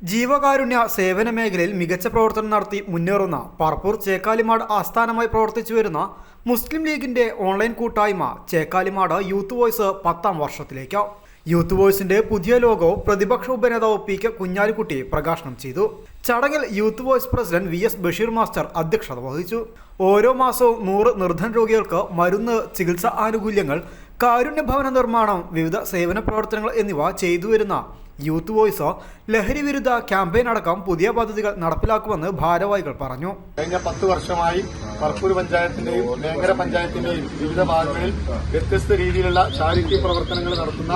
ജീവകാരുണ്യ സേവന മേഖലയിൽ മികച്ച പ്രവർത്തനം നടത്തി മുന്നേറുന്ന പറപ്പൂർ ചേക്കാലിമാട് ആസ്ഥാനമായി പ്രവർത്തിച്ചു വരുന്ന മുസ്ലിം ലീഗിന്റെ ഓൺലൈൻ കൂട്ടായ്മ ചേക്കാലിമാട് യൂത്ത് വോയ്സ് പത്താം വർഷത്തിലേക്ക്. യൂത്ത് വോയ്സിന്റെ പുതിയ ലോഗോ പ്രതിപക്ഷ ഉപനേതാവ് പി കെ കുഞ്ഞാലിക്കുട്ടി പ്രകാശനം ചെയ്തു. ചടങ്ങിൽ youth voice president V S Basheer master അധ്യക്ഷത വഹിച്ചു. ഓരോ മാസവും നൂറ് നിർധന രോഗികൾക്ക് മരുന്ന് ചികിത്സാ ആനുകൂല്യങ്ങൾ കാരുണ്യ ഭവന നിർമ്മാണം വിവിധ സേവന പ്രവർത്തനങ്ങൾ എന്നിവ ചെയ്തു വരുന്ന യൂത്ത് വോയിസോ ലഹരി വിരുദ്ധ ക്യാമ്പയിൻ അടക്കം പുതിയ പദ്ധതികൾ നടപ്പിലാക്കുമെന്ന് ഭാരവാഹികൾ പറഞ്ഞു. കഴിഞ്ഞ പത്ത് വർഷമായി പറപ്പൂർ പഞ്ചായത്തിന്റെയും വേങ്ങര പഞ്ചായത്തിന്റെയും വിവിധ ഭാഗങ്ങളിൽ വ്യത്യസ്ത രീതിയിലുള്ള ചാരിറ്റി പ്രവർത്തനങ്ങൾ നടത്തുന്ന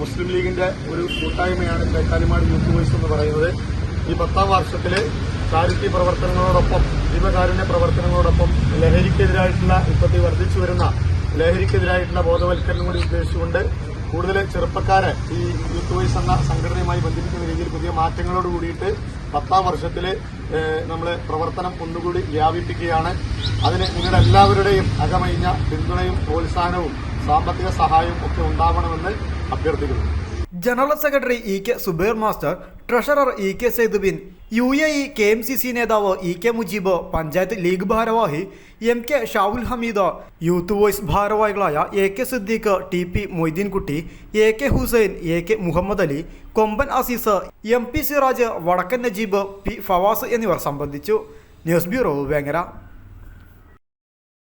മുസ്ലിം ലീഗിന്റെ ഒരു കൂട്ടായ്മയാണ് തേക്കാലിമാട് യൂത്ത് വോയിസ് എന്ന് പറയുന്നത്. ഈ പത്താം വർഷത്തിൽ ചാരിറ്റി പ്രവർത്തനങ്ങളോടൊപ്പം ജീവകാരുണ്യ പ്രവർത്തനങ്ങളോടൊപ്പം ലഹരിക്കെതിരായിട്ടുള്ള ഇപ്പത്തി വർദ്ധിച്ചു വരുന്ന ലഹരിക്കെതിരായിട്ടുള്ള ബോധവൽക്കരണം കൂടി ഉദ്ദേശിച്ചുകൊണ്ട് കൂടുതൽ ചെറുപ്പക്കാരെ ഈ യൂത്ത് വോയിസ് എന്ന സംഘടനയുമായി ബന്ധിപ്പിക്കുന്ന രീതിയിൽ പുതിയ മാറ്റങ്ങളോട് കൂടിയിട്ട് പത്താം വർഷത്തിൽ നമ്മൾ പ്രവർത്തനം ഒന്നുകൂടി വ്യാപിപ്പിക്കുകയാണ്. അതിന് നിങ്ങളുടെ എല്ലാവരുടെയും അകമഴിഞ്ഞ പിന്തുണയും പ്രോത്സാഹനവും സാമ്പത്തിക സഹായവും ഒക്കെ ഉണ്ടാവണമെന്ന് അഭ്യർത്ഥിക്കുന്നു. General secretary E K Zubair master treasurer E K Saidubin U A E K M C C നേതാവ് E K Mujeeb panchayat league ഭാരവാഹി M K Shavul Hameed youth voice ഭാരവാഹികളായ A K Siddique T P Moideenkutty A K Hussain A K Muhammad Ali Komban Azeez M P Siraj വടക്കൻ Najeeb P Fawas എന്നിവർ സംബന്ധിച്ചു. News bureau Vengara.